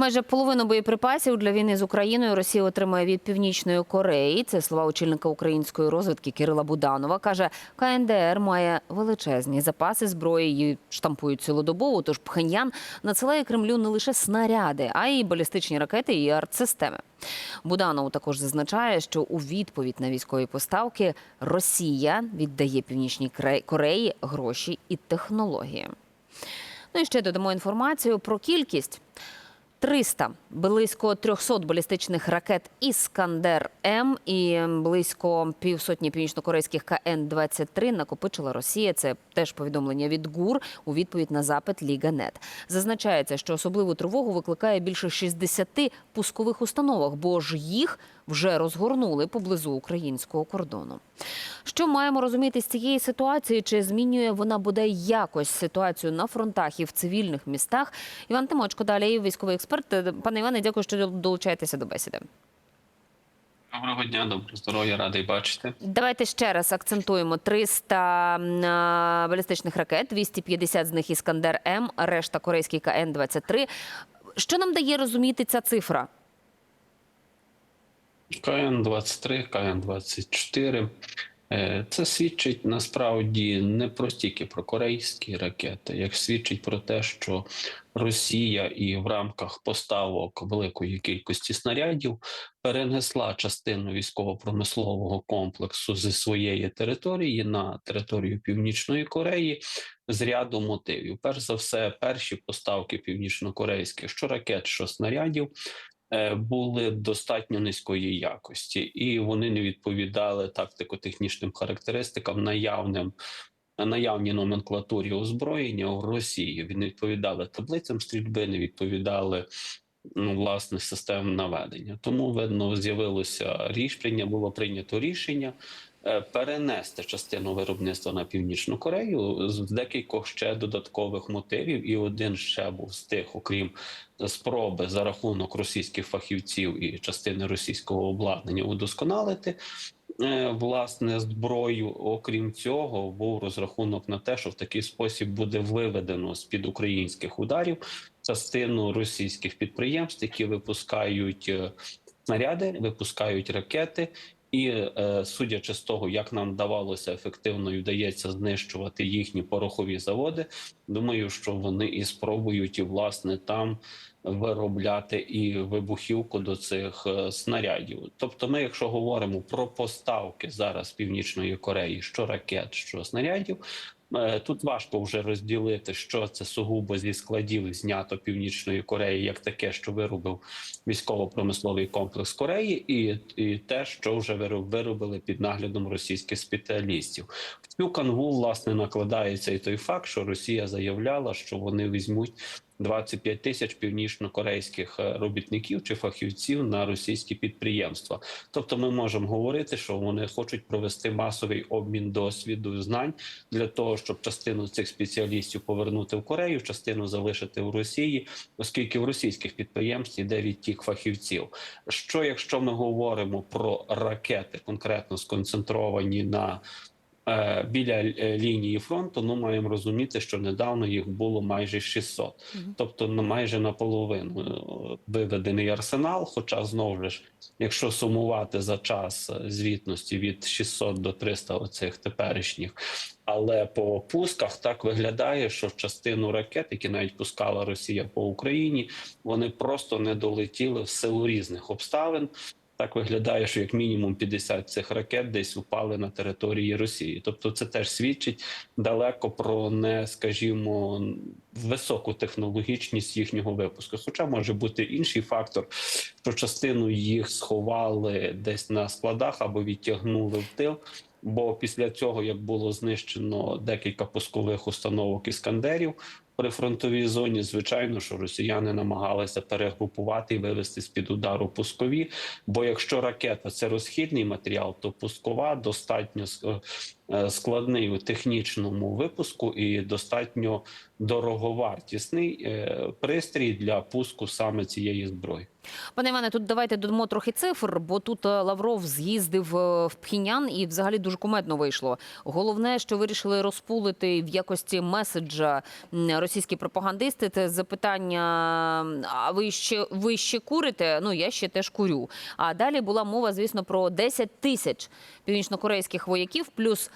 Майже половину боєприпасів для війни з Україною Росія отримує від північної Кореї. Це слова очільника української розвідки Кирила Буданова. каже, КНДР має величезні запаси зброї, її штампують цілодобово. Тож Пхеньян надсилає Кремлю не лише снаряди, а й балістичні ракети і артсистеми. Буданов також зазначає, що у відповідь на військові поставки Росія віддає північній Кореї гроші і технології. Ну і ще додамо інформацію про кількість. 300, близько 300 балістичних ракет Іскандер М і близько півсотні північнокорейських КН-23 накопичила Росія. Це теж повідомлення від ГУР у відповідь на запит Ліга.Нет. Зазначається, що особливу тривогу викликає більше 60 пускових установок, бо ж їх вже розгорнули поблизу українського кордону. Що маємо розуміти з цієї ситуації? Чи змінює вона бодай якось ситуацію на фронтах і в цивільних містах? Іван Тимочко, далі військовий експерт. Пане Іване, дякую, що долучаєтеся до бесіди. Доброго дня, доброго здоров'я, радий бачити. Давайте ще раз акцентуємо 300 балістичних ракет, 250 з них Іскандер М, решта корейський КН-23. Що нам дає розуміти ця цифра? КН-23, КН-24. Е, Це свідчить насправді не про стільки про корейські ракети, як свідчить про те, що Росія і в рамках поставок великої кількості снарядів перенесла частину військово-промислового комплексу зі своєї території на територію Північної Кореї з ряду мотивів. Перш за все, перші поставки північнокорейських що ракет, що снарядів були достатньо низької якості, і вони не відповідали тактико-технічним характеристикам наявним. Наявній номенклатурі озброєння в Росії не відповідали таблицям стрільби, не відповідали ну, власне системам наведення. Тому видно, з'явилося рішення, було прийнято рішення е, перенести частину виробництва на північну Корею з декількох ще додаткових мотивів. І один ще був з тих, окрім спроби за рахунок російських фахівців і частини російського обладнання удосконалити. е, Власне, зброю, окрім цього, був розрахунок на те, що в такий спосіб буде виведено з під українських ударів частину російських підприємств, які випускають е, снаряди, випускають ракети, і е, судячи з того, як нам давалося ефективно і вдається знищувати їхні порохові заводи, думаю, що вони і спробують і власне там виробляти і вибухівку до цих е, снарядів. Тобто, ми, якщо говоримо про поставки зараз північної Кореї, що ракет, що снарядів. Е, Тут важко вже розділити, що це сугубо зі складів знято північної Кореї, як таке, що виробив військово-промисловий комплекс Кореї, і, і те, що вже вироб- виробили під наглядом російських спеціалістів. В цю канву власне накладається і той факт, що Росія заявляла, що вони візьмуть 25 тисяч північно-корейських е, робітників чи фахівців на російські підприємства. Тобто, ми можемо говорити, що вони хочуть провести масовий обмін досвіду знань для того, щоб частину цих спеціалістів повернути в Корею, частину залишити в Росії, оскільки в російських підприємств йде відтік фахівців. Що якщо ми говоримо про ракети, конкретно сконцентровані на Біля е, лінії фронту, ну маємо розуміти, що недавно їх було майже 600, тобто на майже наполовину е, виведений арсенал. Хоча знову ж, якщо сумувати за час е, звітності від 600 до 300 оцих теперішніх, але по пусках так виглядає, що частину ракет, які навіть пускала Росія по Україні, вони просто не долетіли в силу різних обставин. Так виглядає, що як мінімум 50 цих ракет десь упали на території Росії. Тобто, це теж свідчить далеко про не, скажімо, високу технологічність їхнього випуску. Хоча може бути інший фактор, що частину їх сховали десь на складах або відтягнули в тил. Бо після цього, як було знищено декілька пускових установок іскандерів при фронтовій зоні, звичайно, що росіяни намагалися перегрупувати і вивести з під удару пускові. Бо якщо ракета це розхідний матеріал, то пускова достатньо е, складний у технічному випуску і достатньо дороговартісний е, пристрій для пуску саме цієї зброї. Пане Іване, тут давайте додамо трохи цифр, бо тут е, Лавров з'їздив е, в Пхінян і взагалі дуже кумедно вийшло. Головне, що вирішили розпулити в якості меседжа російські пропагандисти. Це запитання: а ви ще ви ще курите? Ну я ще теж курю. А далі була мова, звісно, про 10 тисяч північнокорейських вояків, плюс е,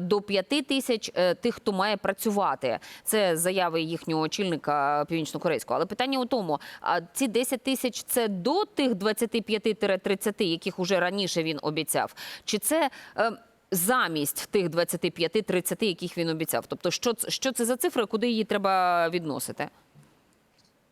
до 5 тисяч е, тих, хто має працювати. Це заяви їхнього очільника північнокорейського. Але питання у тому: а ці 10 тисяч це до тих 25-30, яких уже раніше він обіцяв, чи це е, замість тих 25-30, яких він обіцяв? Тобто, що, що це за цифра, куди її треба відносити?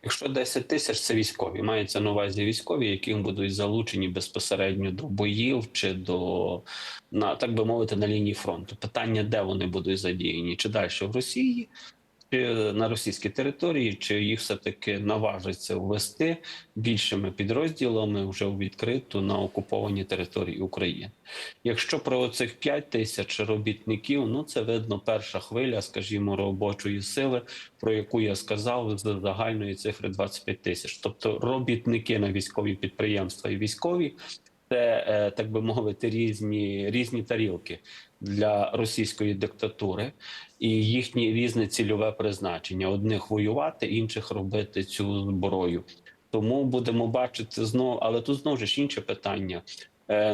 Якщо 10 тисяч це військові, мається на увазі військові, які будуть залучені безпосередньо до боїв чи до на так би мовити на лінії фронту. Питання, де вони будуть задіяні, чи далі в Росії, на російській території, чи їх все таки наважиться ввести більшими підрозділами вже у відкриту на окуповані території України. Якщо про цих 5 тисяч робітників, ну це видно перша хвиля, скажімо, робочої сили, про яку я сказав, з загальної цифри 25 тисяч. Тобто робітники на військові підприємства і військові. Це е, так би мовити, різні різні тарілки для російської диктатури і їхнє різне цільове призначення: одних воювати, інших робити цю зброю. Тому будемо бачити знову, але тут знову ж інше питання: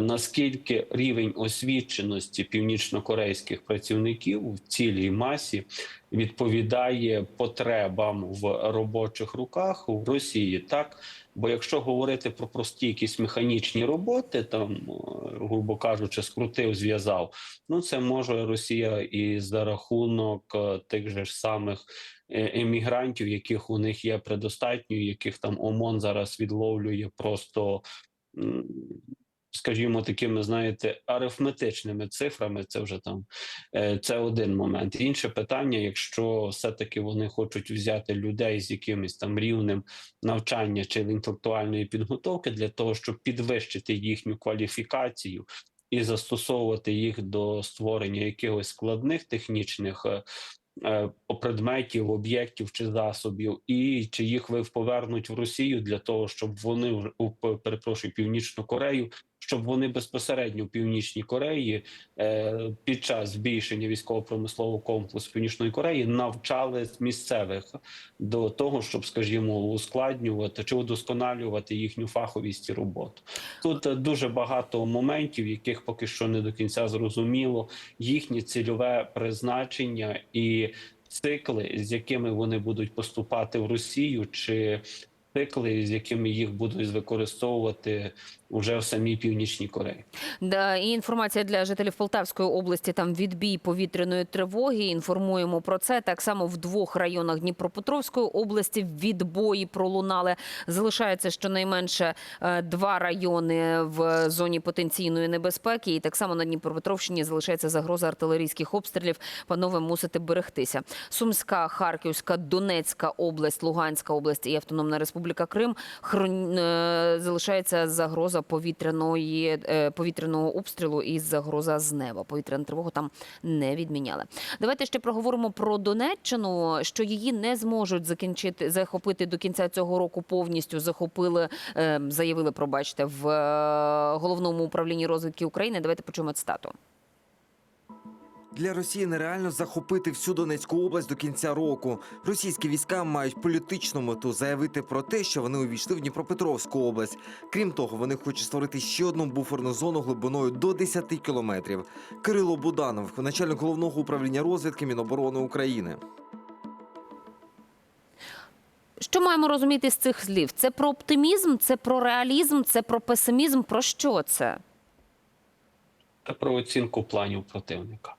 наскільки рівень освіченості північнокорейських працівників в цілій масі відповідає потребам в робочих руках в Росії, так бо якщо говорити про прості якісь механічні роботи, там е, грубо кажучи, скрутив, зв'язав, ну це може Росія і за рахунок е, тих же ж самих е, емігрантів, яких у них є предостатньо, яких там ОМОН зараз відловлює просто. Скажімо, такими, знаєте, арифметичними цифрами, це вже там е, це один момент. Інше питання, якщо все-таки вони хочуть взяти людей з якимось там рівнем навчання чи інтелектуальної підготовки для того, щоб підвищити їхню кваліфікацію і застосовувати їх до створення якихось складних технічних е, е, предметів, об'єктів чи засобів, і чи їх ви повернуть в Росію для того, щоб вони перепрошую північну Корею, щоб вони безпосередньо північній Кореї е, під час збільшення військово-промислового комплексу Північної Кореї навчали місцевих до того, щоб, скажімо, ускладнювати чи удосконалювати їхню фаховість і роботу. Тут е, дуже багато моментів, яких поки що не до кінця зрозуміло, їхнє цільове призначення і цикли, з якими вони будуть поступати в Росію, чи цикли, з якими їх будуть використовувати уже в самій північній Кореї. Да, і інформація для жителів Полтавської області. Там відбій повітряної тривоги. Інформуємо про це. Так само в двох районах Дніпропетровської області відбої пролунали. Залишається щонайменше е, два райони в зоні потенційної небезпеки. І так само на Дніпропетровщині залишається загроза артилерійських обстрілів. Панове, мусите берегтися. Сумська, Харківська, Донецька область, Луганська область і Автономна Республіка Крим хрон... е, залишається загроза повітряної е, повітряного обстрілу і загроза з неба. Повітряну тривогу там не відміняли. Давайте ще проговоримо про Донеччину, що її не зможуть закінчити захопити до кінця цього року. Повністю захопили, е, заявили, пробачте, в головному управлінні розвідки України. Давайте почуємо цитату. Для Росії нереально захопити всю Донецьку область до кінця року. Російські війська мають політичну мету заявити про те, що вони увійшли в Дніпропетровську область. Крім того, вони хочуть створити ще одну буферну зону глибиною до 10 кілометрів. Кирило Буданов, начальник головного управління розвідки Міноборони України. Що маємо розуміти з цих слів? Це про оптимізм, це про реалізм, це про песимізм. Про що це? Та про оцінку планів противника.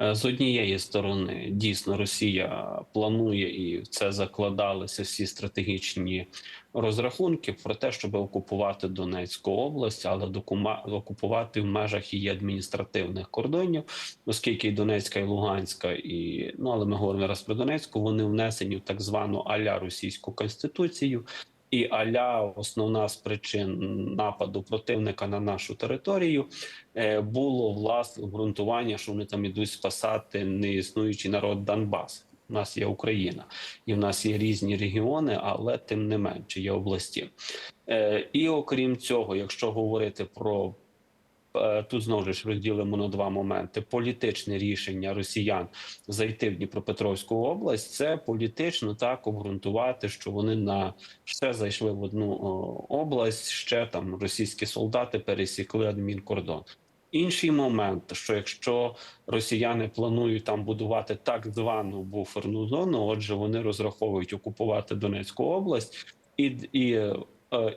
Е, З однієї сторони, дійсно, Росія планує і в це закладалися всі стратегічні розрахунки про те, щоб окупувати Донецьку область, але докума- окупувати в межах її адміністративних кордонів, оскільки і Донецька і Луганська, і ну але ми говоримо зараз про Донецьку. Вони внесені в так звану аля російську конституцію. І аля основна з причин нападу противника на нашу територію е, було власне обґрунтування, що вони там ідуть спасати неіснуючий народ Донбас. У нас є Україна, і в нас є різні регіони, але тим не менше є області. Е, І окрім цього, якщо говорити про тут знову ж розділимо на два моменти: політичне рішення росіян зайти в Дніпропетровську область, це політично так обґрунтувати, що вони на ще зайшли в одну область, ще там російські солдати пересікли адмінкордон. Інший момент, що якщо росіяни планують там будувати так звану буферну зону, отже, вони розраховують окупувати Донецьку область і, і е,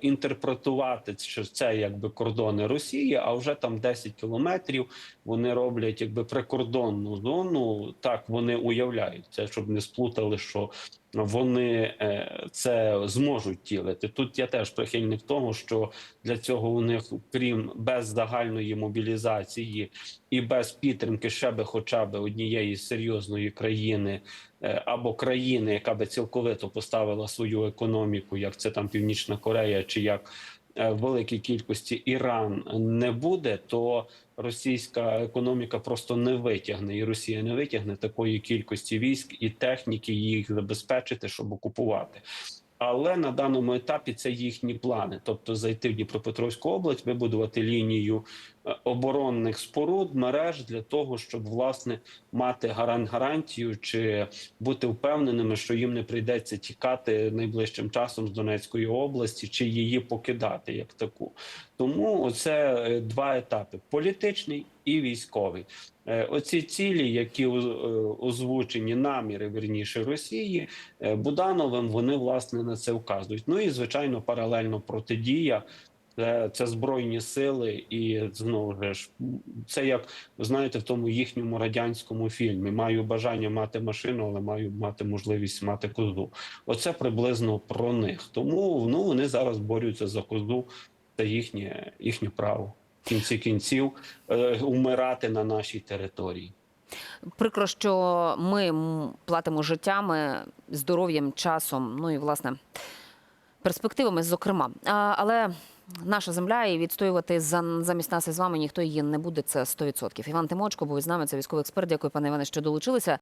інтерпретувати, що це якби кордони Росії, а вже там 10 кілометрів вони роблять якби прикордонну зону. Так вони уявляють це, щоб не сплутали, що вони е, це зможуть тілити. Тут я теж прихильник того, що для цього у них, крім без загальної мобілізації і без підтримки ще би хоча б однієї серйозної країни е, або країни, яка би цілковито поставила свою економіку, як це там Північна Корея, чи як в великій кількості Іран не буде, то російська економіка просто не витягне, і Росія не витягне такої кількості військ і техніки їх забезпечити, щоб окупувати. Але на даному етапі це їхні плани, тобто зайти в Дніпропетровську область, вибудувати лінію е, оборонних споруд, мереж для того, щоб власне мати гарант гарантію чи бути впевненими, що їм не прийдеться тікати найближчим часом з Донецької області, чи її покидати як таку. Тому оце е, два етапи: політичний і військовий. Е, Оці цілі, які е, озвучені наміри верніше Росії, е, Будановим вони власне на це вказують. Ну і звичайно, паралельно протидія. Це, це збройні сили, і знову ж це як знаєте в тому їхньому радянському фільмі. Маю бажання мати машину, але маю мати можливість мати козу. Оце приблизно про них. Тому ну вони зараз борються за козу. Це їхнє їхнє право в кінці кінців е, умирати на нашій території. Прикро, що ми платимо життями, здоров'ям, часом, ну і власне перспективами, зокрема. Але наша земля і відстоювати за, замість нас і з вами ніхто її не буде. Це 100%. Іван Тимочко був із нами. Це військовий експерт. Дякую, пане Іване, що долучилися.